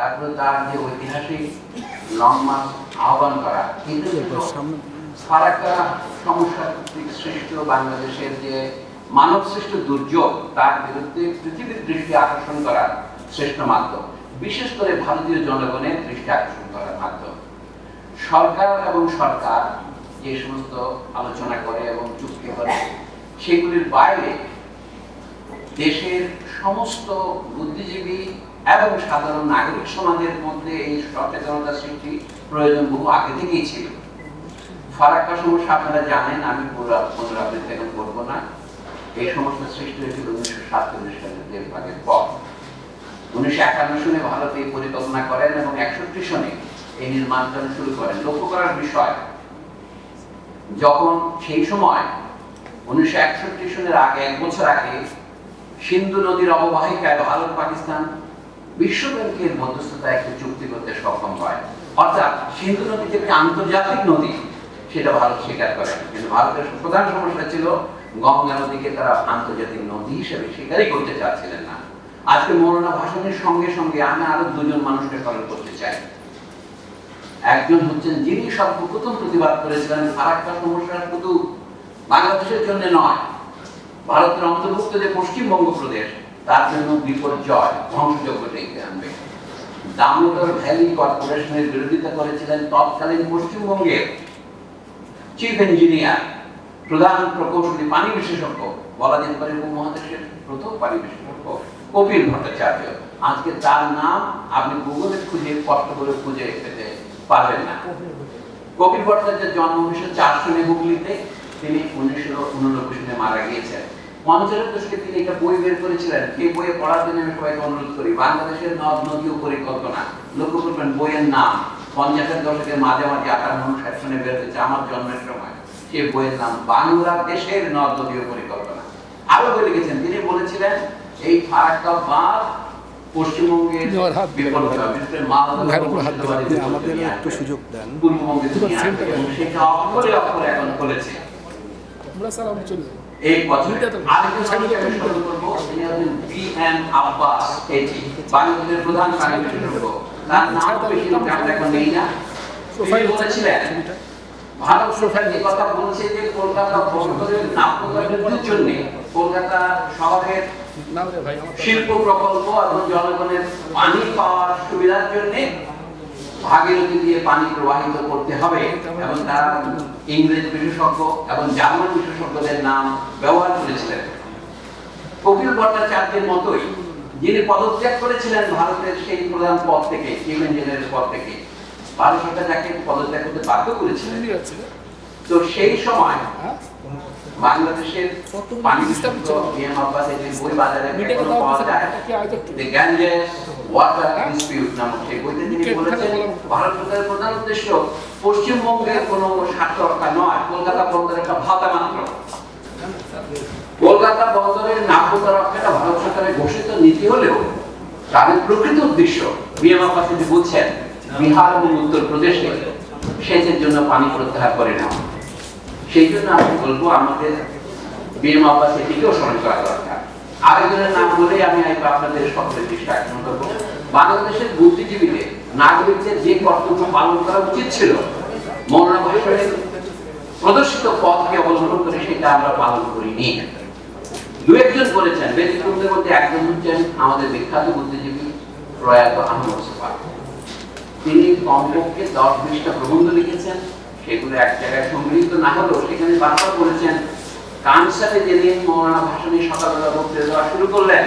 তারপরে তার যে ঐতিহাসিক লং মার্চ আহ্বান করা কিন্তু ফারাক্কা সমস্যা কর্তৃক সৃষ্ট বাংলাদেশের যে মানব সৃষ্ট দুর্যোগ তার বিরুদ্ধে পৃথিবীর দৃষ্টি আকর্ষণ করার শ্রেষ্ঠ মাধ্যম। বিশেষ করে ভারতীয় জনগণের দৃষ্টি আকর্ষণ করার মাধ্যম। সরকার এবং সরকার যে সমস্ত আলোচনা করে এবং চুক্তি করে সেগুলির বাইরে দেশের সমস্ত বুদ্ধিজীবী এবং সাধারণ নাগরিক সমাজের মধ্যে এই সচেতনতা সৃষ্টি প্রয়োজন বহু আগে থেকেই ছিল। ফারাক্কা সমস্যা আপনারা জানেন, আমি পুনরাবৃত্তি এখন করব না। এই সমস্যা সৃষ্টি হয়েছিল উনিশশো সাতচল্লিশ সালের দেশভাগের পর। উনিশশো একান্ন সনে ভারত এই পরিকল্পনা করেন এবং একষট্টি সনে এই নির্মাণ কাজ শুরু করেন। লক্ষ্য করার বিষয়, যখন সেই সময়, উনিশশো একষট্টি সনের আগে, এক বছর আগে, সিন্ধু নদীর অববাহিকায় ভারত পাকিস্তান বিশ্ব ব্যাংকের মধ্যস্থতায় একটি চুক্তি করতে সক্ষম হয়। অর্থাৎ সিন্ধু নদী যে একটি আন্তর্জাতিক নদী, সেটা ভারত স্বীকার করে। কিন্তু ভারতের প্রধান সমস্যা ছিল গঙ্গা নদীকে তারা আন্তর্জাতিক নদী হিসেবে স্বীকারই করতে চাচ্ছিলেন না। আজকে মৌলানা ভাষণের সঙ্গে সঙ্গে আমি আরও দুজন মানুষকে স্মরণ করতে চাই। একজন হচ্ছেন যিনি সর্বপ্রথম প্রতিবাদ করেছিলেন ফারাক্কা সমস্যা শুধু বাংলাদেশের জন্য নয়, ভারতের অন্তর্ভুক্ত যে পশ্চিমবঙ্গ প্রদেশ তার জন্য বিপর্যয় ধ্বংসযোগ্য ডেকে আনবে। দামোদর ভ্যালি কর্পোরেশনের বিরোধিতা করেছিলেন তৎকালীন পশ্চিমবঙ্গের চিফ ইঞ্জিনিয়ার, প্রধান প্রকৌশলী, পানি বিশেষজ্ঞ, বলা যেতে পারে উপমহাদেশের প্রথম পানি বিশেষজ্ঞ, কপিল ভট্টাচার্য। আজকে তার নাম আপনি গুগলে খুঁজে কষ্ট করে খুঁজে পেতে পারবেন না। কপিল ভট্টাচার্যের জন্ম উনিশশো চার হুগলিতে, তিনি উনিশশো উননব্বই সালে মারা গিয়েছেন। পঞ্চাশের দশকে তিনি একটা বই বের করেছিলেন। এই বইয়ে পড়ার জন্য আমি সবাইকে অনুরোধ করি বাংলাদেশের নদ নদী পরিকল্পনা। লক্ষ্য করবেন বইয়ের নাম পঞ্চাশের দশকের মাঝামাঝি আটান্ন ষাট সনে বের হয়েছে আমার জন্মের সময়। সে বইয়ের নাম বাংলাদেশের নদ নদী পরিকল্পনা। আরও বলে লিখেছেন তিনি বলেছিলেন এই ফারাক্কা বাঁধ পশ্চিমবঙ্গের আমাদের একটু সুযোগ দেন। পূর্ববঙ্গে সেটা অক্ষরে অক্ষরে এখন আমরা স্যার চলে এই তো। আরেকজন সাংবাদিক আমি শুরু করব তিনি হচ্ছেন বি এম আব্বাস এটি বাংলাদেশের প্রধান তার নাম বেশি আমরা এখন নেই না। তিনি বলেছিলেন ভারত সরকার যে কথা বলছে যে কলকাতা জন্য কলকাতা শহরের শিল্প প্রকল্প এবং জনগণের পানি পাওয়ার সুবিধার জন্য ভাগীরথী দিয়ে পানি প্রবাহিত করতে হবে। এবং তারা ইংরেজ বিশেষজ্ঞ এবং জার্মান বিশেষজ্ঞদের নাম ব্যবহার করেছিলেন। কপিল ভট্টাচার্যের মতোই যিনি পদত্যাগ করেছিলেন ভারতের সেই প্রধান পদ থেকে চিফ ইঞ্জিনিয়ারের পদ থেকে ভারত সরকার যাকে পদত্যাগ করতে বাধ্য করেছিলেন। তো সেই সময় হ্যাঁ? বাংলাদেশের পানি বই বাজারে পাওয়া যায়। আয়োজক? The Ganges নামক সেই বইতে তিনি বলেছেন। ভারত সরকারের প্রধান উদ্দেশ্য পশ্চিমবঙ্গের কোনো স্বার্থ রক্ষা নয় কলকাতা বন্দরের একটা ভাতা মাত্র। কলকাতা বন্দরের নাব্যতা রক্ষাটা ভারত সরকারের ঘোষিত নীতি হলেও তাদের প্রকৃত উদ্দেশ্য আব্বাস যদি বলছেন বিহার এবং উত্তরপ্রদেশে সেচের জন্য পানি প্রত্যাহার করে না সেই জন্য আমি বলব আমাদের বিএম আব্বাস এটিকেও স্মরণ করা দরকার। আরেকজনের নাম বলে আমি আপনাদের সকলের দৃষ্টি আকর্ষণ করব। বাংলাদেশের বুদ্ধিজীবীদের, নাগরিকদের যে কর্তব্য পালন করা উচিত ছিল, মৌলানা ভাষণের প্রদর্শিত পথকে অবলম্বন করে সেটা আমরা পালন করিনি। দু একজন বলেছেন ব্যতিক্রমদের মধ্যে একজন হচ্ছেন আমাদের বিখ্যাত বুদ্ধিজীবী প্রয়াত আহমদ সোফা তিনি কমপক্ষে দশ বিশটা প্রবন্ধ লিখেছেন, সেগুলো এক জায়গায় সংগৃহীত না হলেও সেখানে বারবার বলেছেন কানসারে যেদিন মৌলানা সকালবেলা বক্তৃতা দেওয়া শুরু করলেন,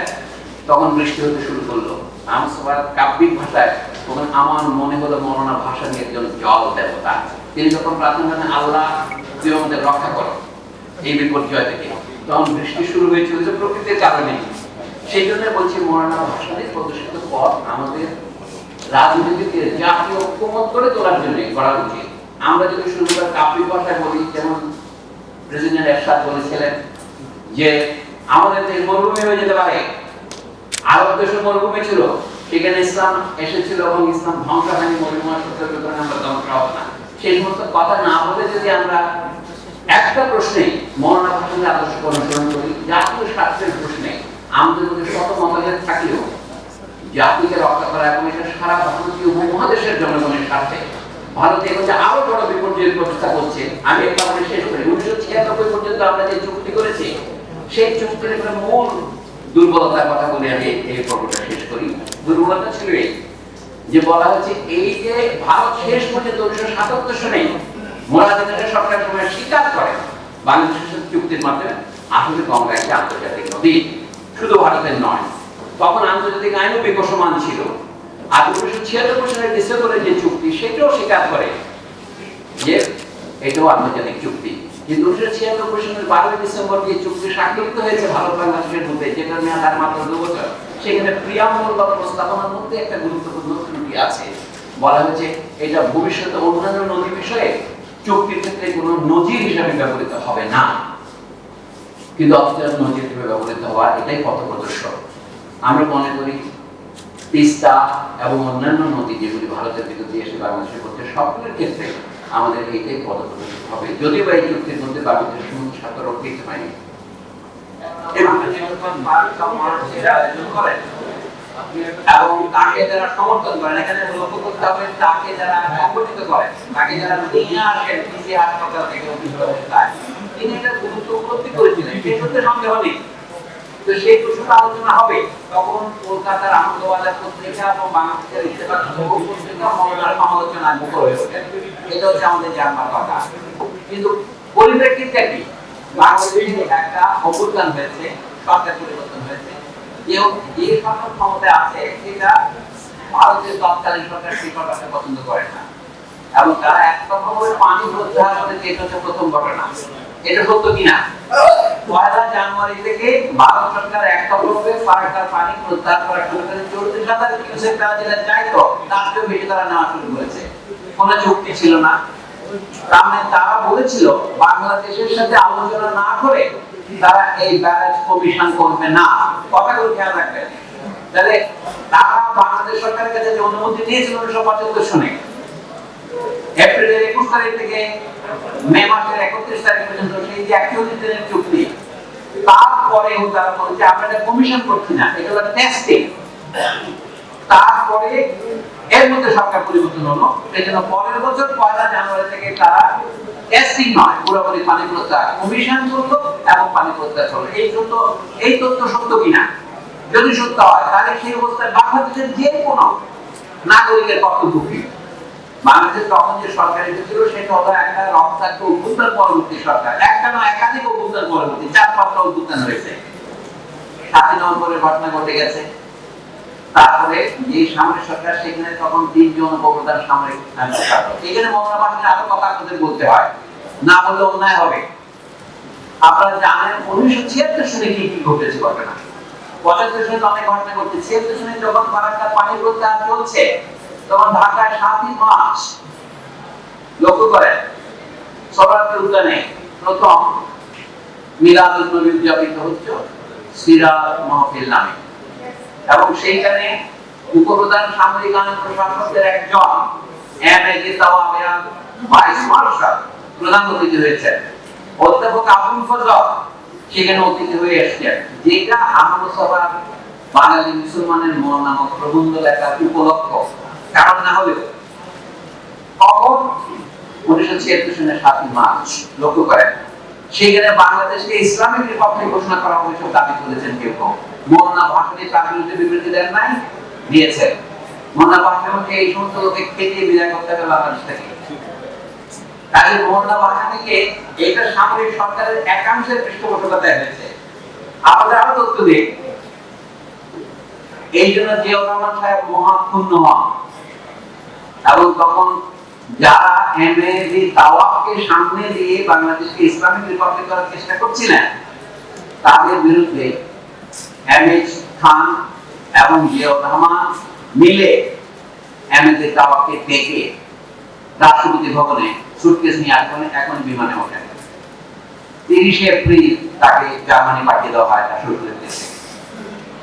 তখন বৃষ্টি হতে শুরু করল। আমার কাব্যিক ভাষায় তখন আমার মনে হলো মৌলানা একজন জল দেবতা। তিনি যখন প্রার্থনা আল্লাহ, তুই আমাদের রক্ষা করো। এই বিপর্যয় থেকে। তখন বৃষ্টি শুরু হয়েছিল যে প্রকৃতির কারণে। সেই জন্য বলছি, মৌলানা ভাষণের প্রদর্শিত পথ আমাদের রাজনীতিকে জাতীয় ঐক্যমত করে তোলার জন্য করা উচিত। আমরা যদি শুরু করে কাব্যিক ভাষায় বলি, যেমন প্রেসিডেন্ট এরশাদ বলেছিলেন যে আমাদের দেশ মরুভূমি হয়ে যেতে পারে। আরব দেশে মরুভূমি ছিল। সেখানে ইসলাম এসেছিল এবং ইসলাম ধ্বংস হয়নি, মরুভূমি সত্যের কারণে আমরা ধ্বংস হব না। সেই সমস্ত কথা না বলে যদি আমরা একটা প্রশ্নে মরণা ভাষণের আদর্শ অনুসরণ করি, জাতীয় স্বার্থের প্রশ্নে আমাদের মধ্যে শত মতভেদ থাকলেও জাতিকে রক্ষা করা এবং এটা সারা ভারতীয় উপমহাদেশের জনগণের স্বার্থে ভারতে যে আরও বড় বিপর্যয়ের ব্যবস্থা করছে। আমি একটা বলে শেষ করি। উনিশশো ছিয়ানব্বই পর্যন্ত আমরা যে চুক্তি করেছি, সেই চুক্তির একটা মূল দুর্বলতার কথা বলে আমি এই পর্বটা শেষ করি। দুর্বলতা ছিল এই যে বলা হচ্ছে এই যে ভারত শেষ পর্যন্ত উনিশশো সাতাত্তর সনে মোরাদানের সরকার সময় স্বীকার করে, বাংলাদেশের চুক্তির মাধ্যমে, আসলে গঙ্গা একটি আন্তর্জাতিক নদী, শুধু ভারতের নয়, তখন আন্তর্জাতিক আইনও বিকশমান ছিল। আর উনিশশো ছিয়াত্তর সালের ডিসেম্বরের যে চুক্তি, সেটাও স্বীকার করে যে এটাও আন্তর্জাতিক চুক্তি। কিন্তু উনিশশো ছিয়ানব্বই সালের বারোই ডিসেম্বর যে চুক্তি স্বাক্ষরিত হয়েছে ভারত বাংলাদেশের মধ্যে, যেটার মেয়াদ আর মাত্র দু বছর। সেখানে বা প্রস্তাবনার মধ্যে একটা গুরুত্বপূর্ণ ত্রুটি আছে। বলা হয়েছে এটা ভবিষ্যতে অন্যান্য নদী বিষয়ে চুক্তির ক্ষেত্রে কোনো নজির হিসাবে ব্যবহৃত হবে না। কিন্তু অথচ নজির হিসেবে ব্যবহৃত হওয়া এটাই পথ প্রদর্শক আমরা মনে করি তিস্তা এবং অন্যান্য নদী যেগুলি ভারতের বিরুদ্ধে এসে বাংলাদেশের করতে সবগুলোর ক্ষেত্রে আমাদের এইটাই পদপ্রদর্শিত হবে। যদিও এই চুক্তির মধ্যে বাংলাদেশের সমুদ্র স্বার্থ রক্ষিত হয়নি এবং তাকে যারা সমর্থন করেন, এখানে লক্ষ্য করতে হবে, তাকে যারা সংগঠিত করেন, তাকে যারা তো সেই প্রশ্নটা আলোচনা হবে। তখন কলকাতার আনন্দবাজার পত্রিকা এবং বাংলাদেশের ইত্তেফাক মুখর হয়ে এটা হচ্ছে আমাদের জানবার কথা। কিন্তু পরিপ্রেক্ষিতটা কি? বাংলাদেশে একটা অভ্যুত্থান হয়েছে সরকার পরিবর্তন হয়েছে। যে যে সরকার ক্ষমতায় আছে, সেটা ভারতের তৎকালীন সরকার সেই সরকারকে পছন্দ করে না। এবং তারা একরকমভাবে পানি প্রত্যাহার করে এটা হচ্ছে প্রথম ঘটনা। এটা সত্য কিনা? পয়লা জানুয়ারি থেকে ভারত সরকার এককভাবে সরকার পানি প্রত্যাহার করার শুরু করে চল্লিশ হাজার কিউসেক তারা যেটা চাইতো, তার চেয়েও বেশি তারা নেওয়া শুরু করেছে। কোনো চুক্তি ছিল না। তার মানে তারা বলেছিল, বাংলাদেশের সাথে আলোচনা না করে তারা এই ব্যালেন্স কমিশন করবে না। কথাগুলো খেয়াল রাখবেন। তাহলে তারা বাংলাদেশ সরকারের কাছে যে অনুমতি দিয়েছিল উনিশশো পঁচাত্তর সনে এপ্রিলের একুশ তারিখ থেকে মে মাসের একত্রিশ তারিখ পর্যন্ত সেই যে দিনের চুক্তি তারা বলছে, আমরা এটা কমিশন করছি না, এটা হলো টেস্টিং তারপরে এর মধ্যে সরকার পরিবর্তন হলো এই জন্য পরের বছর, পয়লা জানুয়ারি থেকে তারা টেস্টিং নয়, পুরোপুরি পানি প্রত্যাহার কমিশন করল এবং পানি প্রত্যাহার করল এই জন্য এই তথ্য সত্য কিনা? যদি সত্য হয়, তাহলে সেই অবস্থায় বাংলাদেশের যে কোনো নাগরিকের কর্তব্য কি? বাংলাদেশ তখন যে সরকার ছিল সেটা হলো একটা রক্তাক্ত অভ্যুত্থান পরবর্তী সরকার। একটা নয়, একাধিক অভ্যুত্থান পরবর্তী, চার পাঁচটা অভ্যুত্থান হয়েছে সাতই নভেম্বরের ঘটনা ঘটে গেছে। তারপরে যে সামরিক সরকার, সেখানে তখন তিনজন উপপ্রধান সামরিক এখানে মমতা বাহিনীর আরও কথা আপনাদের বলতে হয়। না বললে অন্যায় হবে। আপনারা জানেন, উনিশশো ছিয়াত্তর সালে কি কি ঘটেছে ঘটনা? পঁচাত্তর সালে অনেক ঘটনা ঘটছে। ছিয়াত্তর সালে যখন ফারাক্কার পানি প্রত্যাহার চলছে তখন ঢাকায় সাতই মার্চ। লক্ষ্য করেন সরারপুর উদ্যানে প্রথম মিলাদুল নবী উদযাপিত হচ্ছে সিরাত মাহফিল নামে। এবং সেইখানে উপপ্রধান সামরিক আইন প্রশাসকদের একজন, এম এ জিতাওয়ামিয়া ভাইস মার্শাল প্রধান অতিথি হয়েছেন। অধ্যাপক আবুল ফজল সেখানে অতিথি হয়ে এসেছেন। যেটা আনন্দ সভার বাঙালি মুসলমানের মন নামক প্রবন্ধ লেখার উপলক্ষ। কারণ না হলেও তখন উনিশশো ছিয়াত্তর সালের সাতই মার্চ, লক্ষ্য করেন, সেখানে বাংলাদেশকে ইসলামিক রিপাবলিক ঘোষণা করা হয়েছে দাবি করেছেন কেউ কেউ। মোহনা ভাষণে তার বিরুদ্ধে বিবৃতি দেন নাই, দিয়েছেন। মোহনা ভাষণকে এই সমস্ত লোকে খেতে বিদায় করতে হবে বাংলাদেশ থেকে। কাজে মোহনা ভাষণকে এটা সামরিক সরকারের একাংশের পৃষ্ঠপোষকতায় হয়েছে আপনাদের আরও তথ্য দিই। এই জন্য জিয়াউর রহমান সাহেব মহা ক্ষুণ্ণ হন। এবং তখন যারা এমএজি তাওয়াফকে সামনে দিয়ে বাংলাদেশকে ইসলামিক রিপাবলিক করার চেষ্টা করছিলেন, তাদের বিরুদ্ধে এমএজ খান এবং জিয়াউর রহমান মিলে এমএজি তাওয়াফকে ডেকে রাষ্ট্রপতি ভবনে সুটকেস নিয়ে এখন এখন বিমানে ওঠেন। তিরিশে এপ্রিল তাকে জার্মানি পাঠিয়ে দেওয়া হয় তার শ্বশুরের দেশে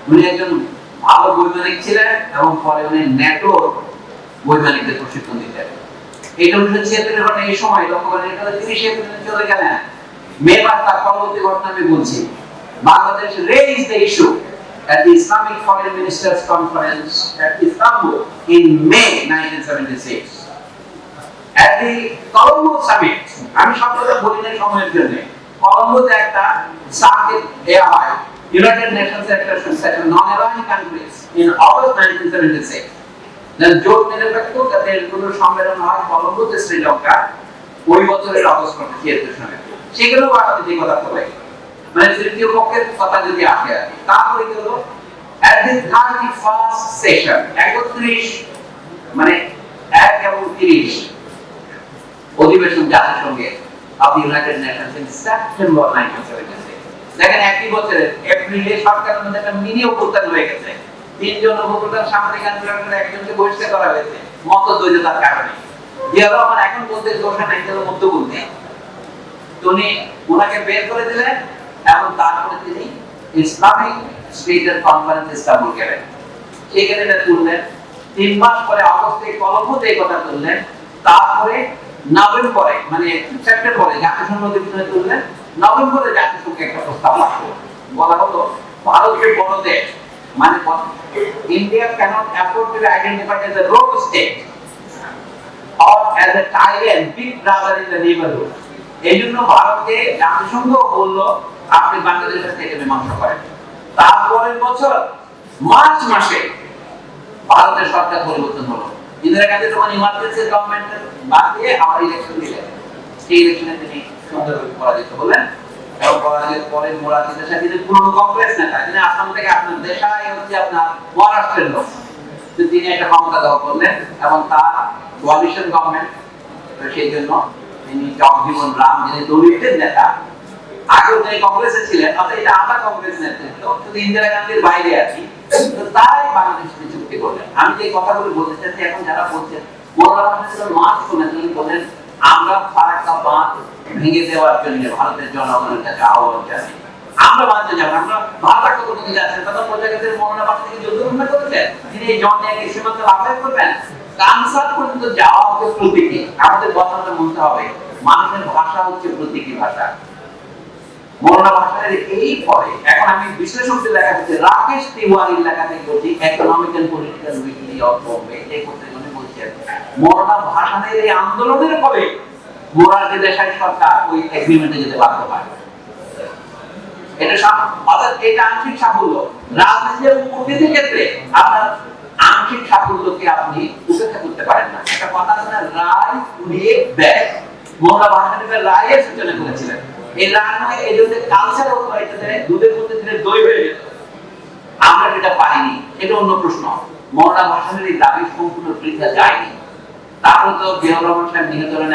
উনি একজন ভালো বৈজ্ঞানিক ছিলেন এবং পরে উনি ন্যাটোর বৈজ্ঞানিকদের প্রশিক্ষণ দিতেন এটা উনিশশো ঘটনা এই সময় লক্ষ্য করেন এপ্রিলে চলে মে মাস তার পরবর্তী ঘটনা আমি বলছি। Bangladesh the issue at the Islamic Foreign Ministers Conference at Istanbul in May 1976. At the Colombo Summit, আমি সব বলি না সময়ের জন্য। কলম্বোতে একটা দেওয়া হয়। ইউনাইটেড নেশনস একটা session non aligned countries in August 1976 then জোট নিরপেক্ষ দেশগুলোর সম্মেলন হয় কলম্বোতে শ্রীলঙ্কা ওই বছরের অগস্ট মাসে ছিয়াত্তর সালে সেগুলো বাংলাদেশি কথা বলে। মানে তৃতীয় পক্ষের কথা যদি আসে আর কি। তারপরে গেল at the 31st session 31 মানে এক এবং 30 অধিবেশন জাতিসংঘে of United Nations in September 1976 দেখেন একই বছরে এপ্রিলে সরকারের মধ্যে একটা মিনি অভ্যুত্থান হয়ে গেছে। তিনজন উপপ্রধান সামাজিক আন্দোলনের একজনকে বহিষ্কার করা হয়েছে। মত দ্বৈততার কারণে। জিয়া রহমান এখন বলতে দোষা নাই যেন মধ্য বলতে উনি ওনাকে বের করে দিলেন এবং তারপরে তিনি ইসলামিক স্টেটের কনফারেন্স ইস্তাম্বুল গেলেন সেখানে এটা তুললেন তিন মাস পরে অগস্টে কলম্বোতে এই কথা তুললেন। তারপরে নভেম্বরে মানে সেপ্টেম্বরে জাতিসংঘ অধিবেশনে তুললেন। নভেম্বরে জাতিসংঘে একটা প্রস্তাব আসলো বলা হলো ভারতের বড় দেশ মানে India can't afford to identified as a rogue state or as a tyrant, big brother in the neighborhood. এই জন্য ভারতকে জাতিসংঘ বলল আপনি বাংলাদেশের থেকে মীমাংসা করেন তারপরের বছর মার্চ মাসে ভারতের সরকার পরিবর্তন হলো। ইন্দিরা গান্ধী তখন ইমার্জেন্সি গভর্নমেন্টের বাদ দিয়ে আবার ইলেকশন দিলেন। সেই ইলেকশনে তিনি সুন্দরভাবে পরাজিত হলেন এবং পরাজিত পরে মোরাজিদের সাথে তিনি পুরনো কংগ্রেস নেতা তিনি আসাম থেকে আপনার দেশাই হচ্ছে আপনার মহারাষ্ট্রের লোক। তিনি একটা ক্ষমতা দখল করলেন, এবং তার কোয়ালিশন গভর্নমেন্ট সেই জন্য তিনি জগজীবন রাম, যিনি দলিতের নেতা কংগ্রেসে ছিলেন, অর্থাৎ এটা আধা কংগ্রেস নেতৃত্ব ইন্দিরা গান্ধীর বাইরে আছি, তো তারাই বাংলাদেশ চুক্তি করলেন। আমি যে কথাগুলো বলতে চাচ্ছি এখন যারা বলছেন মোল্লা বাংলাদেশের মাঠ শুনে তিনি বলেন আমরা ফারাক্কা বাঁধ ভেঙে দেওয়ার জন্য ভারতের জনগণের কাছে আহ্বান জানাই। আমরা বাঁধতে যাব আমরা ভারত মনোনা বাদ থেকে যুদ্ধ করেছেন। তিনি এই জন সীমান্ত করবেন। কানসার পর্যন্ত যাওয়া প্রতীকী। আমাদের কথাটা বলতে হবে, মানুষের ভাষা হচ্ছে প্রতীকী ভাষা। মৌলানা ভাষার এই পরে, এখন আমি বিশ্লেষকদের লেখা রাকেশ তিওয়ারির লেখা থেকে বলছি economic political weekly of Bombay এই মৌলানা এই আন্দোলনের ফলে সরকার ওই এগ্রিমেন্টে যেতে বাধ্য হয়। এটা অর্থাৎ এটা আংশিক সাফল্য। ক্ষেত্রে আপনার আংশিক সাফল্যকে আপনি উপেক্ষা করতে পারেন না। একটা কথা আছে না, রায় উড়িয়ে দেয় মোহনা ভাষানিকের রায়ের সূচনা করেছিলেন। এই রায় নয় এই জন্য কালচার দুধের মধ্যে দই হয়ে যেত। আমরা যেটা পারিনি এটা অন্য প্রশ্ন। মোহনা ভাষানের এই দাবি সম্পূর্ণ বৃদ্ধা যায়নি। তারপরে তো জিয়াউর রহমান সাহেব নিহত হলেন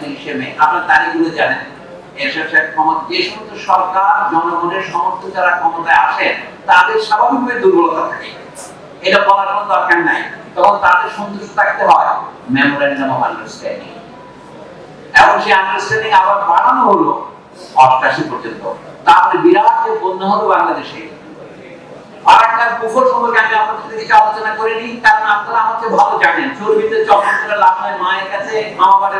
তিরিশে মে। আপনার তারিখগুলো জানেন। এরশাদ সাহেব ক্ষমতা যে সমস্ত সরকার, জনগণের সমর্থন যারা ক্ষমতায় আসেন তাদের স্বাভাবিকভাবে দুর্বলতা থাকে। এটা বলার কোনো দরকার নাই। তখন তাদের সন্তুষ্ট থাকতে হয় মেমোরেন্ডাম অফ আন্ডারস্ট্যান্ডিং। এবং সেই আন্ডারস্ট্যান্ডিং আবার বাড়ানো হলো অষ্টাশি পর্যন্ত। তারপরে বিরাট যে হলো বাংলাদেশে আর একটা কুফর সম্পর্কে আমি আপনাদের কিছু আলোচনা করিনি, কারণ আপনারা চেয়ে ভালো জানেন। চর্বিতে করে লাভ নাই, মায়ের কাছে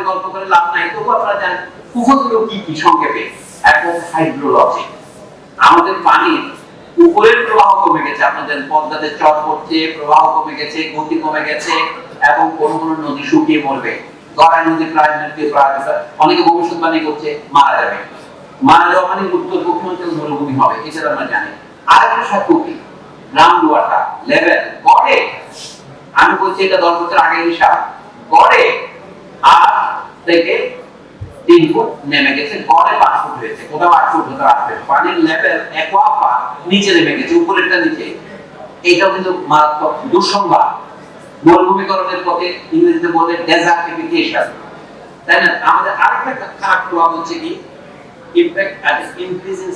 গল্প করে লাভ নাই। তবু আপনারা জানেন, কুফরগুলো কি কি সংক্ষেপে? হাইড্রোলজি আমাদের পানির উপরের প্রবাহ কমে গেছে আপনাদের পড়ছে, প্রবাহ কমে গেছে, গতি কমে গেছে, এবং কোন কোন নদী শুকিয়ে মরবে। গড়াই নদী প্রায় প্রায় অনেকে ভবিষ্যৎবাণী করছে, মারা যাবে। মারা যাওয়া মানে উত্তর মরুভূমি হবে এটা আমরা জানি। আরেকটা সাক্ষ্য লেভেল আমি বলছি এটা দশ বছর আগের হিসাব। থেকে তিন ফুট নেমে গেছে পাঁচ ফুট হয়েছে। কোথাও আট ফুট, কোথাও আট ফুট। পানির লেভেল নিচে নেমে গেছে, উপরেরটা নিচে। এইটাও কিন্তু মারাত্মক দুঃসংবাদ। মরুভূমিকরণের পথে ইংরেজিতে বলে ডেজার্টিফিকেশন তাই না? আমাদের আরেকটা খারাপ প্রভাব হচ্ছে কি? Impact at increase in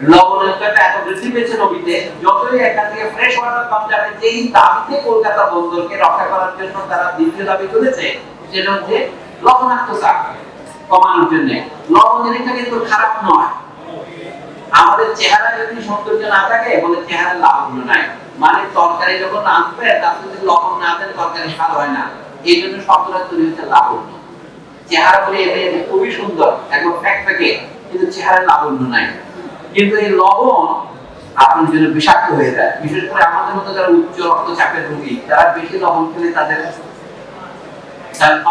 salinity লবণাক্ততা এত বৃদ্ধি পেয়েছে নদীতে যতই এখান থেকে ফ্রেশ ওয়াটার কম যাবে যেই দাবিতে কলকাতা বন্দরকে রক্ষা করার জন্য তারা দ্বিতীয় দাবি তুলেছে, সেটা হচ্ছে লবণাক্ততা কমানোর জন্য। লবণ জিনিসটা কিন্তু খারাপ নয়। আমাদের চেহারা যদি সৌন্দর্য না থাকে, বলে চেহারা লাবণ্য নাই। মানে তরকারি যখন রাঁধবে তার যদি লবণ না দেন তরকারি স্বাদ হয় না। এই জন্য শব্দটা তৈরি হচ্ছে লাবণ্য। চেহারা বলে এমনি খুবই সুন্দর, একদম ফ্যাক ফ্যাকে কিন্তু চেহারা লাবণ্য নাই। কিন্তু এই লবণ আপনার জন্য বিষাক্ত হয়ে যায় বিশেষ করে আমাদের মতো যারা উচ্চ রক্তচাপের রোগী তারা বেশি লবণ খেলে তাদের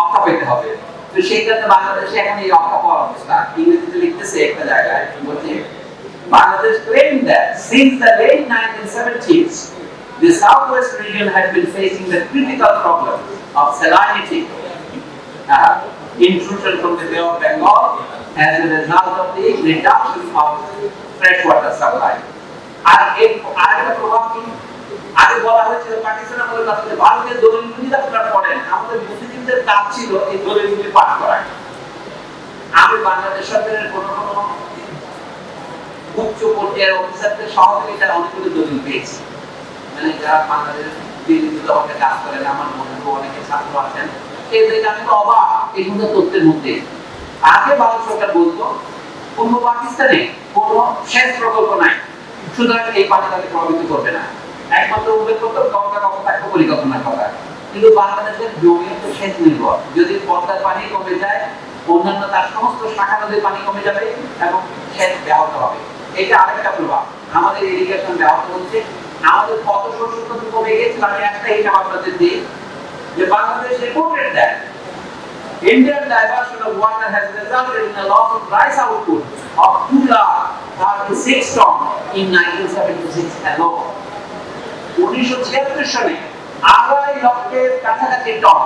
অক্কা পেতে হবে তো সেই কারণে বাংলাদেশে এখন এই অক্কা পাওয়ার অবস্থা ইংরেজিতে লিখতেছে একটা জায়গায় বলছে Bangladesh claimed that since the late 1970s the southwest region had been facing the critical problem of salinity uh, intrusion from the Bay of Bengal as a result of the reduction of freshwater supply. আর এর আরেকটা প্রভাব কি? আগে বলা হয়েছিল পাকিস্তানের বলে কাছে ভারতের দলিলগুলি আপনারা পড়েন আমাদের বুদ্ধিজীবীদের কাজ ছিল এই দলিলগুলি পাঠ করা। আমি বাংলাদেশ সরকারের কোনো উচ্চ পর্যায়ের অফিসারদের সহযোগিতার অনেকগুলো দলিল পেয়েছি। মানে যারা বাংলাদেশ দিল্লি দলকে কাজ করেন আমার মনে অনেকে ছাত্র আছেন। সেই থেকে আমি অবাক, এই সমস্ত তথ্যের মধ্যে। আগে ভারত সরকার বলতো পূর্ব পাকিস্তানে কোনো সেচ প্রকল্প নাই। সুতরাং এই পানি তাকে প্রভাবিত করবে না। একমাত্র উল্লেখ করতো গঙ্গা কপোতাক্ষ পরিকল্পনার কথা। কিন্তু বাংলাদেশের জমি তো সেচ নির্ভর। যদি পদ্মার পানি কমে যায়, অন্যান্য তার সমস্ত শাখা নদীর পানি কমে যাবে এবং সেচ ব্যাহত হবে। এটা আরেকটা প্রভাব। আমাদের ইরিগেশন ব্যাহত হচ্ছে। আমাদের কত শস্য কমে গেছে, আমি একটা হিসাব আপনাদের দিই যে Bangladesh reported that Indian diversion of water has resulted in a loss of rice output of 2 lakh 36 ton in 1976 alone. উনিশশো ছিয়াত্তর সালে আড়াই লক্ষের কাছাকাছি টন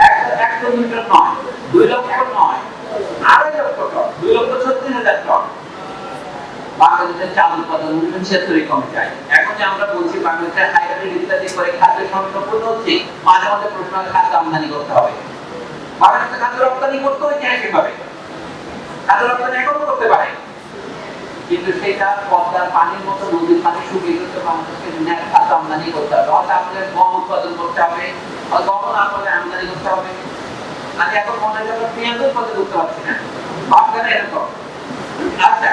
এক- টন নয় দুই লক্ষ নয় আড়াই লক্ষ টন দুই লক্ষ ছত্রিশ হাজার টন বাংলাদেশের চাল উৎপাদন উনিশশো কমে যায়। এখন যে আমরা বলছি বাংলাদেশের হাইব্রিড ইত্যাদি করে খাদ্য সংকট পূর্ণ হচ্ছে, মাঝে মাঝে প্রশ্ন খাদ্য আমদানি করতে হবে। বাংলাদেশে খাদ্য রপ্তানি করতে হচ্ছে একইভাবে খাদ্য রপ্তানি এখনও করতে পারে। কিন্তু সেটা পদ্মার পানির মতো নদীর পানি শুকিয়ে গেছে বাংলাদেশকে ন্যায় খাদ্য আমদানি করতে হবে। হয়তো আমাদের গম উৎপাদন করতে হবে গম না করলে আমদানি করতে হবে। আজ এখন মনে হয় পেঁয়াজ উৎপাদন করতে পারছি না। ভাবছেন এরকম। আচ্ছা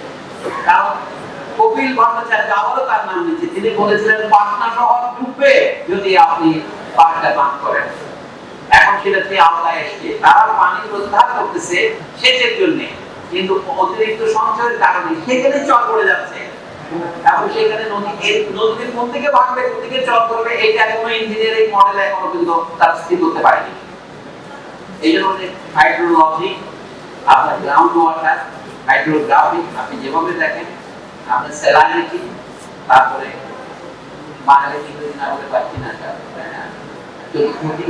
কারণ কপিল ভট্টাচার্য আবারও তার নাম নিচ্ছে তিনি বলেছিলেন, পাটনা শহর ডুববে যদি আপনি পাটটা বাঁধ করেন। এখন সেটা থেকে আওতায় এসছে। তারা পানি প্রত্যাহার করতেছে সেচের জন্য। কিন্তু অতিরিক্ত সঞ্চয়ের কারণে সেখানে চর পড়ে যাচ্ছে। এবং সেখানে নদী নদীর কোন দিকে ভাগবে কোন দিকে চর করবে এইটা কোনো ইঞ্জিনিয়ারিং মডেল এখনও কিন্তু তারা স্থির করতে পারেনি। এই জন্য হাইড্রোলজি আপনার গ্রাউন্ড ওয়াটার হাইড্রোগ্রাফি আপনি যেভাবে দেখেন, আপনার তারপরে ইংরেজি না বলে পাচ্ছি না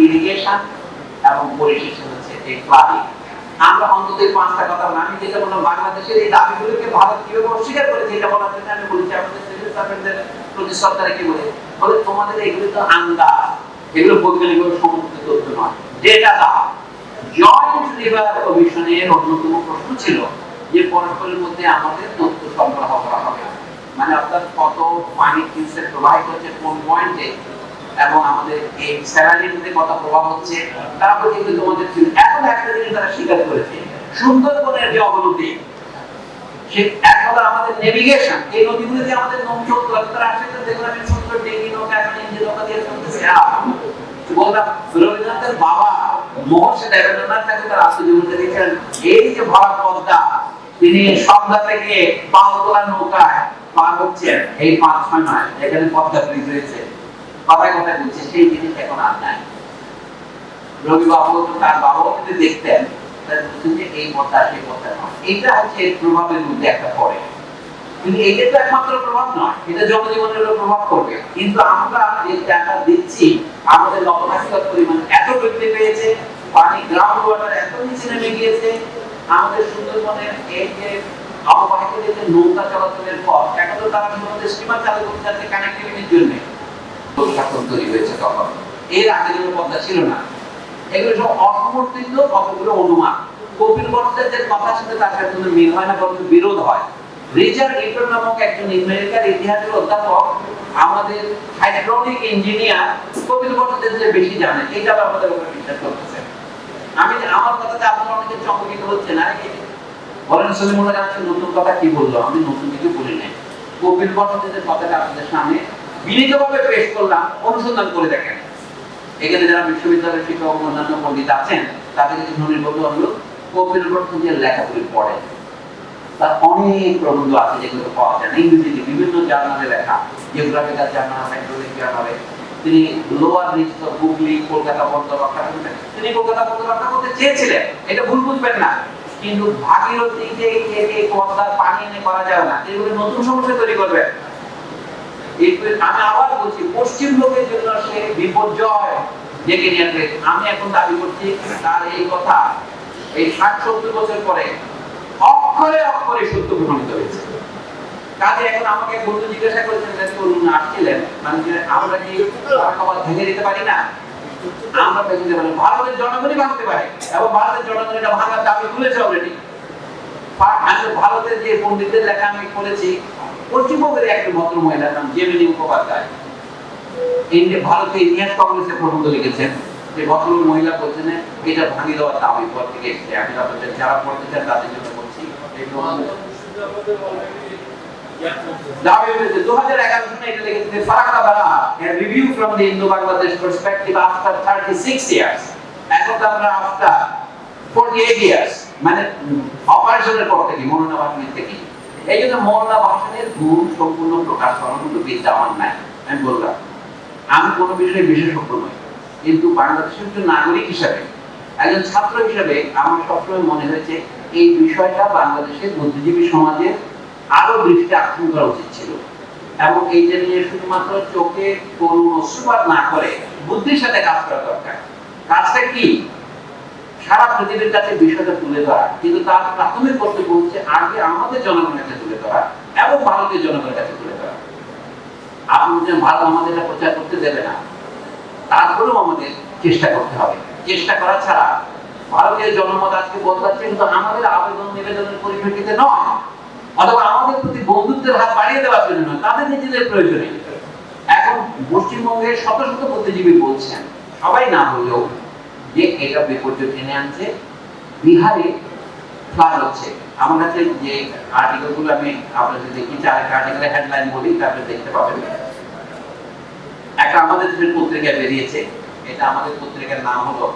ইরিগেশন এবং পরিশেষে হচ্ছে এই আমরা অন্তত এই পাঁচটা কথা আমি যেটা বললাম, বাংলাদেশের এই দাবিগুলোকে ভারত কীভাবে অস্বীকার করেছে এটা বলার জন্য আমি আমাদের সিভিল প্রতি সরকারে কি বলে। বলে তোমাদের এগুলো তো আন্দাজ এগুলো বৈজ্ঞানিকভাবে সমর্থিত তথ্য নয়। ডেটা দাও জয়েন্ট কমিশনের অন্যতম প্রশ্ন ছিল যে পরস্পরের মধ্যে আমাদের তথ্য সরবরাহ করা হবে। মানে অর্থাৎ কত পানি কিউসেক প্রবাহিত হচ্ছে, কোন পয়েন্টে এবং আমাদের এই স্যালারিটিতে কত প্রভাব হচ্ছে, তারপর কিন্তু তোমাদের এখন একটা জিনিস তারা স্বীকার করেছে, সুন্দরবনের যে অবনতি, সে আমাদের নেভিগেশন এই নদীগুলোতে আমাদের নৌকা চলতে তারা আমি সুন্দর নৌকা, এখন নৌকা দিয়ে চলতেছে রবীন্দ্রনাথের বাবা মহর্ষি দেবেন্দ্রনাথ ঠাকুর তার আত্মজীবনীতে লিখেন এই যে ভরা পদ্মা তিনি সন্ধ্যা থেকে পালতোলা নৌকায় পার হচ্ছেন এই পাঁচ ছয় মাস এখানে পদ্মা ব্রিজ রয়েছে। কথায় কথায় বলছে, সেই জিনিস এখন আর নাই। রবি বাবু তার যদি দেখতেন যে এই পদ্মা সেই পদ্মা এইটা হচ্ছে প্রভাবের মধ্যে একটা পড়ে। কিন্তু এটা তো একমাত্র প্রভাব নয়, এটা জনজীবনের প্রভাব করবে কিন্তু আমরা যে টাকা দিচ্ছি, আমাদের লবণাক্ততার পরিমাণ এত বৃদ্ধি পেয়েছে, পানি গ্রাউন্ড ওয়াটার এত নিচে নেমে গিয়েছে আমাদের সুন্দরবনের এই যে অববাহিকাদের যে নৌকা চলাচলের পথ এখন তো তারা শুধুমাত্র স্টিমার চালু করতে যাচ্ছে কানেক্টিভিটির জন্য। শাসন তৈরি হয়েছে তখন। এর আগে কোনো পদ্মা ছিল না। এগুলো সব অসমর্থিত কতগুলো অনুমান। কপিল ভট্টাচার্যের কথার সাথে তার সাথে কোনো মিল হয় না বরঞ্চ বিরোধ হয়। রিচার্ড লিটন নামক একজন আমেরিকার ইতিহাসের অধ্যাপক আমাদের হাইড্রোলিক ইঞ্জিনিয়ার কপিল বসুদের যে বেশি জানে এটা আমাদের উপর বিশ্বাস করতেছে। আমি আমার কথাতে আপনারা অনেকে চমকিত হচ্ছে না বলেন, সলিমুল্লাহ আজকে নতুন কথা কি বলল? আমি নতুন কিছু বলি নাই। কপিল বসুদের কথাটা আপনাদের সামনে বিনীতভাবে পেশ করলাম, অনুসন্ধান করে দেখেন। এখানে যারা বিশ্ববিদ্যালয়ের শিক্ষক অন্যান্য পণ্ডিত আছেন, তাদের কাছে সুনির্বন্ধ অনুরোধ, কপিল বসুদের লেখাগুলি পড়েন। তার অনেক প্রবন্ধ আছে যেগুলো পাওয়া যায় না। ইংরেজিতে বিভিন্ন জার্নালে লেখা। জিওগ্রাফিক্যাল জার্নাল সাইন্টিফিক জার্নালে তিনি লোয়ার রিচ হুগলি, কলকাতা রক্ষা তিনি কলকাতা রক্ষা করতে চেয়েছিলেন। এটা ভুল বুঝবেন না। কিন্তু ভাগীরথী যে পানি এনে করা যাবে না এগুলো নতুন সমস্যা তৈরি করবে আমি আবার বলছি, পশ্চিম লোকের জন্য সে বিপর্যয় ডেকে নিয়ে আসবে। আমি এখন দাবি করছি, তার এই কথা এই ষাট সত্তর বছর পরে অক্ষরে অক্ষরে সত্য প্রমাণিত হয়েছে। কাজে এখন আমাকে বন্ধু জিজ্ঞাসা করেছেন যে তরুণ আসছিলেন? মানে আমরা কি খাবার ভেঙে দিতে পারি না? আমরা ভেঙে দিতে পারি ভারতের জনগণই ভাঙতে পারে। এবং ভারতের জনগণ এটা ভাঙার দাবি তুলেছে অলরেডি আমি ভারতের যে পণ্ডিতদের লেখা আমি পড়েছি, পশ্চিমবঙ্গের একজন ভদ্র মহিলার নাম জেমিনি মুখোপাধ্যায়। ইন্ডিয়া ভারতের ইতিহাস কংগ্রেসে প্রবন্ধ লিখেছেন। যে ভদ্র মহিলা বলছেন, এটা ভাঙিয়ে দেওয়ার দাবি পর থেকে এসেছে। আমি আপনাদের যারা পড়তে চান তাদের জন্য বলছি এই প্রবন্ধ দাবি হয়েছে 2011 সালে এটা লিখেছে ফারাক্কা বারা a review from the Indo-Bangladesh perspective after 36 years এখন আমরা after 48 years মানে অপারেশনের পর থেকে ভাষণের থেকে। এই জন্য সম্পূর্ণ প্রকাশ করার মতো বিদ্যা আমার নাই। আমি বললাম, আমি কোনো বিষয়ে বিশেষজ্ঞ নই। কিন্তু বাংলাদেশের একজন নাগরিক হিসাবে, একজন ছাত্র হিসাবে আমার সবসময় মনে হয়েছে, এই বিষয়টা বাংলাদেশের বুদ্ধিজীবী সমাজের আরও দৃষ্টি আকর্ষণ করা উচিত ছিল। এবং এইটা নিয়ে শুধুমাত্র চোখে করুণ অশ্রুপাত না করে বুদ্ধির সাথে কাজ করা দরকার। কাজটা কি? সারা পৃথিবীর কাছে বিষয়টা তুলে ধরা, কিন্তু তার প্রাথমিক কর্তব্য হচ্ছে আগে আমাদের জনগণের কাছে তুলে ধরা এবং ভারতীয় জনগণের কাছে তুলে ধরা। আপনি যে ভারত আমাদের প্রচার করতে দেবে না, তারপরেও আমাদের চেষ্টা করতে হবে। চেষ্টা করা ছাড়া ভারতীয় জনমত আজকে বদলাচ্ছে, কিন্তু আমাদের আবেদন নিবেদনের পরিপ্রেক্ষিতে নয়। অথবা আমাদের প্রতি বন্ধুত্বের হাত বাড়িয়ে দেওয়ার জন্য নয়, তাদের নিজেদের প্রয়োজনে। এখন পশ্চিমবঙ্গের শত শত বুদ্ধিজীবী বলছেন, সবাই না বললেও যে এটা বিপর্যয় টেনে আনছে, বিহারে ফ্লাড হচ্ছে। আমার কাছে যে আর্টিকেলগুলো আমি আপনাদের দেখি চার একটা আর্টিকেলের হেডলাইন বলি দেখতে পাবেন। একটা আমাদের পত্রিকা বেরিয়েছে, এটা আমাদের পত্রিকার নাম হলো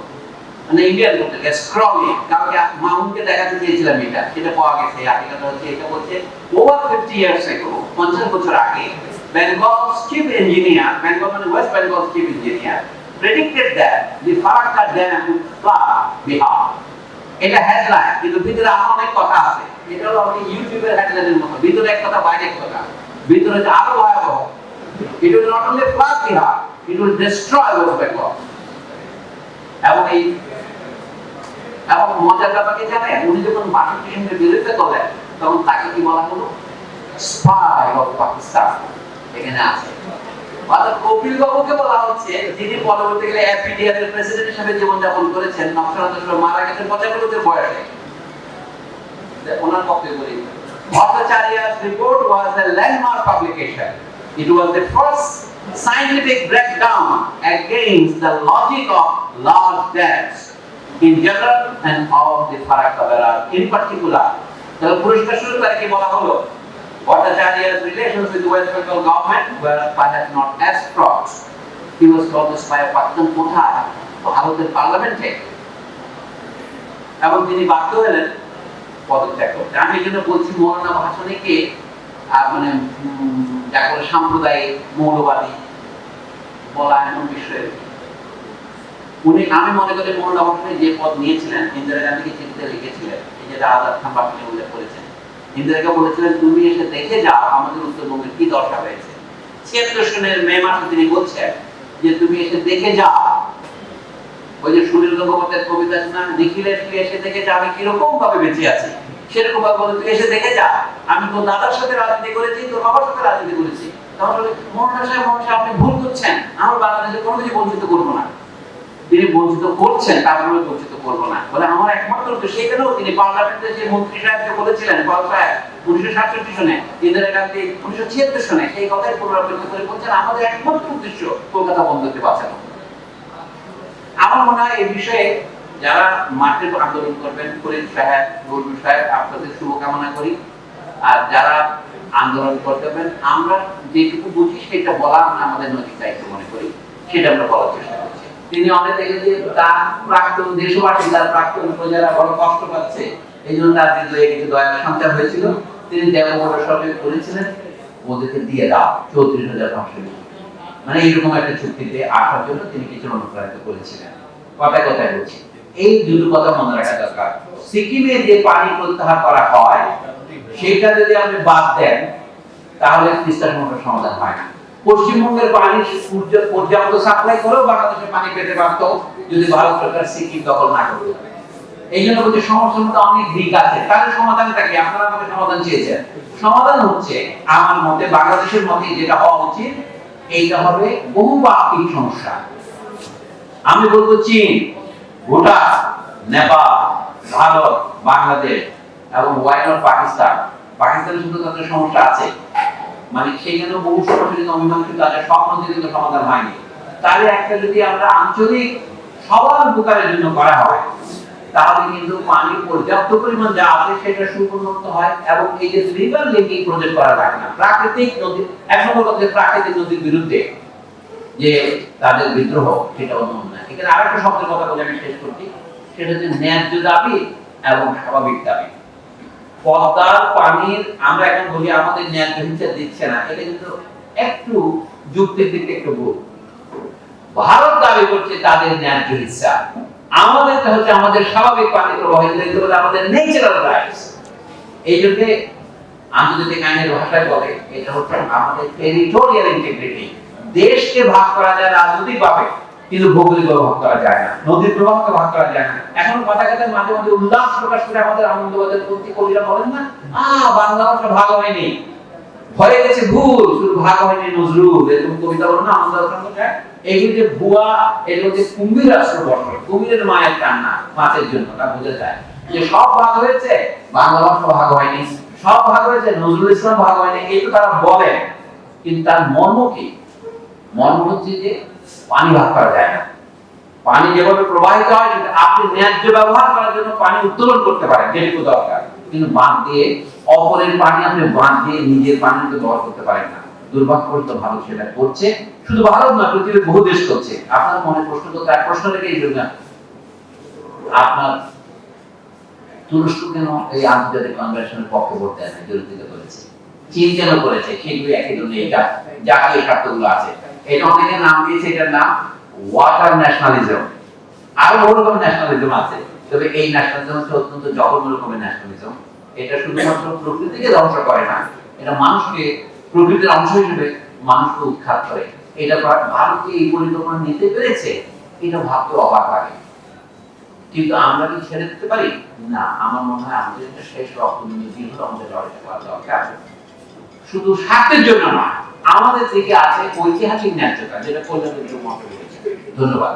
মানে ইন্ডিয়ান পত্রিকা স্ক্রলি কালকে মামুনকে দেখাতে চেয়েছিলাম এটা সেটা পাওয়া গেছে আর্টিকেলটা হচ্ছে, এটা বলছে ওভার ফিফটি ইয়ার্স এগো পঞ্চাশ বছর আগে বেঙ্গলস চিফ ইঞ্জিনিয়ার বেঙ্গল মানে West Bengal chief engineer predicted that the Farakka dam would flood. এটা হেডলাইন কিন্তু ভিতরে আরও অনেক কথা আছে। এটা হলো আপনি ইউটিউবের হেডলাইনের মতো, ভিতরে এক কথা, বাইরে এক কথা। ভিতরে যে আরও ভয়াবহ, it will not only flood Bihar, it will destroy West Bengal এবং এই এবং মজার ব্যাপার কি জানেন? উনি যখন বাষট্টি সঙ্গে বিরোধিতা করলেন তখন তাকে কি বলা হলো? স্পাই অফ পাকিস্তান এখানে আছে। অর্থাৎ কপিল বাবুকে বলা হচ্ছে, যিনি এর প্রেসিডেন্ট হিসেবে জীবনযাপন করেছেন মারা গেছেন বয়সে। ওনার পক্ষে বলি। against the of large in general and of the Farakka Berar in particular. তাহলে পুরস্কার শুরু করে কি বলা হলো Bhattacharya's relations with the West Bengal government were perhaps not as fraught. He was called the spy of Pakistan কোথায় ভারতের পার্লামেন্টে এবং তিনি বাধ্য হলেন পদত্যাগ করতে আমি জন্য বলছি মৌলানা ভাষণে কে আর মানে যাকে সাম্প্রদায়িক মৌলবাদী বলা এমন বিষয়ে উনি আমি মনে করি ভাষণে যে পদ নিয়েছিলেন, ইন্দিরা গান্ধীকে চিঠিতে লিখেছিলেন যেটা আজাদ খান বাটনে উল্লেখ করেছেন, ইন্দিরাকে বলেছিলেন, তুমি এসে দেখে যাও আমাদের উত্তরবঙ্গের কি দশা হয়েছে। ছিয়াত্তর সনের মে মাসে তিনি বলছেন যে, তুমি এসে দেখে যাও। ওই যে সুনীল গঙ্গোপাধ্যায়ের কবিতা আছে তুই এসে দেখে যা আমি কীরকম ভাবে বেঁচে আছি? সেরকম ভাবে বলে তুই এসে দেখে যা আমি তোর দাদার সাথে রাজনীতি করেছি তোর বাবার সাথে রাজনীতি করেছি। সাহেব মোহন সাহেব, আপনি ভুল করছেন। আমরা বাংলাদেশে কোনো কিছু বঞ্চিত করব না। তিনি বঞ্চিত করছেন, তারপরে বঞ্চিত করব না। বলে আমার একমাত্র তো সেখানেও তিনি পার্লামেন্টে যে মন্ত্রী পল সাহেব, উনিশশো সাতষট্টি সনে, ইন্দিরা গান্ধী উনিশশো ছিয়াত্তর সনে কথাই পুনরাবৃত্তি করে বলছেন আমাদের একমাত্র উদ্দেশ্য কলকাতা বাঁচানো। আমার মনে হয় এই বিষয়ে যারা মাঠে আন্দোলন করবেন, ফরিদ সাহেব গরু সাহেব, আপনাদের শুভকামনা করি। আর যারা আন্দোলন করবেন, আমরা যেটুকু বুঝি, সেটা বলা আমরা আমাদের নৈতিক দায়িত্ব মনে করি। সেটা আমরা বলার চেষ্টা করছি। তিনি অনেক দেখে যে তার প্রাক্তন দেশবাসী, তার প্রাক্তন প্রজারা বড় কষ্ট পাচ্ছে। এই জন্য তার হৃদয়ে কিছু দয়ার সঞ্চার হয়েছিল। তিনি দেবগড়ের সঙ্গে করেছিলেন ওদেরকে দিয়ে দাও, চৌত্রিশ হাজার পাঁচশো মানে এইরকম একটা চুক্তিতে আসার জন্য তিনি কিছু অনুপ্রাণিত করেছিলেন। কথায় কথায় বলছি, এই দুটো কথা মনে রাখা দরকার। সিকিমে যে পানি প্রত্যাহার করা হয়, সেটা যদি আপনি বাদ দেন, তাহলে তিস্তা সমস্যার সমাধান হয় না। পশ্চিমবঙ্গের পানি সূর্য পর্যাপ্ত সাপ্লাই করেও বাংলাদেশে পানি পেতে পারত যদি ভারত সরকার সিকিম দখল না করতো। এই জন্য বলছি সমস্যার মধ্যে অনেক দিক আছে। তাহলে সমাধানটা কি? আপনারা আমাকে সমাধান চেয়েছেন। সমাধান হচ্ছে আমার মতে, বাংলাদেশের মতে যেটা হওয়া উচিত, এইটা হবে বহুপাক্ষিক সমস্যা। আমি বলব চীন, ভুটান, নেপাল, ভারত, বাংলাদেশ এবং ওয়াইনট পাকিস্তান। পাকিস্তানের শুধু তাদের সমস্যা আছে। মানে সেখানেও বহু সমস্যা কিন্তু অমীমাংসিত আছে সব কিন্তু সমাধান হয়নি। তাহলে একটা যদি আমরা আঞ্চলিক সবার উপকারের জন্য করা হয়, তাহলে কিন্তু পানি পর্যাপ্ত পরিমাণ যা আছে সেটা হয় এবং এই যে রিভার লিঙ্কিং প্রজেক্ট করা লাগে না। প্রাকৃতিক নদী প্রাকৃতিক নদীর বিরুদ্ধে যে তাদের বিদ্রোহ, সেটা অন্য না। এখানে আরেকটা শব্দের কথা বলে আমি শেষ করছি। সেটা হচ্ছে ন্যায্য দাবি এবং স্বাভাবিক দাবি। পদ্মার পানির, আমরা এখন বলি আমাদের ন্যায্য হিসেবে দিচ্ছে না। এটা কিন্তু একটু যুক্তির দিকে একটু ভুল। ভারত দাবি করছে তাদের ন্যায্য হিসা আমাদের তো হচ্ছে আমাদের স্বাভাবিক পানি প্রবাহিত হইতে বলে আমাদের ন্যাচারাল রাইটস এই জন্য আন্তর্জাতিক আইনের ভাষায় বলে, এটা হচ্ছে আমাদের টেরিটোরিয়াল ইন্টিগ্রিটি দেশকে ভাগ করা যায় রাজনৈতিক ভাবে কিন্তু ভৌগোলিক ভাগ করা যায় না। নদীর প্রবাহকে ভাগ করা যায় না। এখন কথা কথা মাঝে মাঝে উল্লাস প্রকাশ করে আমাদের আনন্দবাজার প্রতি কবিরা বলেন না, আহ, বাংলা ভাষা ভাগ হয়নি। হয়ে গেছে ভুল, শুধু ভাগ হয়নি নজরুল। এরকম কবিতা বলো না আমাদের এগুলি যে ভুয়া এগুলো যে কুমির রাষ্ট্র বর্ষ কুমিরের মায়ের কান্না, মাছের জন্য, তা বোঝা যায়। যে সব ভাগ হয়েছে, বাংলা ভাষা ভাগ হয়নি। সব ভাগ হয়েছে, নজরুল ইসলাম ভাগ হয়নি। এই তো তারা বলে, কিন্তু তার মর্ম কি? মর্ম হচ্ছে যে পানি ভাগ করা যায় না। পানি যেভাবে প্রবাহিত হয় আপনি ন্যায্য ব্যবহার করার জন্য পানি উত্তোলন করতে পারেন, যেটুকু দরকার। কিন্তু বাঁধ দিয়ে, অপরের পানি আপনি বাঁধ দিয়ে নিজের পানি তো ব্যবহার করতে পারেন না। ভারত সেটা করছে। শুধু ভারত না পৃথিবীর বহু দেশ করছে। আপনার মনে প্রশ্ন করতে এক প্রশ্ন থেকে এই জন্য আপনার তুরস্ক কেন এই আন্তর্জাতিক কনভেনশনের বিরোধিতা করেছে? চীন কেন করেছে? সেগুলো একই জন্য এটা জাতীয় স্বার্থগুলো আছে। এটা অনেকে নাম দিয়েছে এটার নাম ওয়াটার ন্যাশনালিজম আরও বহু রকম ন্যাশনালিজম আছে, তবে এই ন্যাশনালিজম হচ্ছে অত্যন্ত জঘন্য রকমের ন্যাশনালিজম এটা শুধুমাত্র প্রকৃতিকে ধ্বংস করে না, এটা মানুষকে, প্রকৃতির অংশ হিসেবে মানুষকে উৎখাত করে। এটা ভারতকে এই পরিকল্পনা নিতে পেরেছে, এটা ভাবতে অবাক লাগে। কিন্তু আমরা কি ছেড়ে দিতে পারি? না, আমার মনে হয় আমাদের শেষ রক্ত বিন্দু হলো আমাদের লড়াইটা করা দরকার, শুধু স্বার্থের জন্য নয় আমাদের দিকে আছে ঐতিহাসিক ন্যায্যতা যেটা কল্যাণের ধন্যবাদ।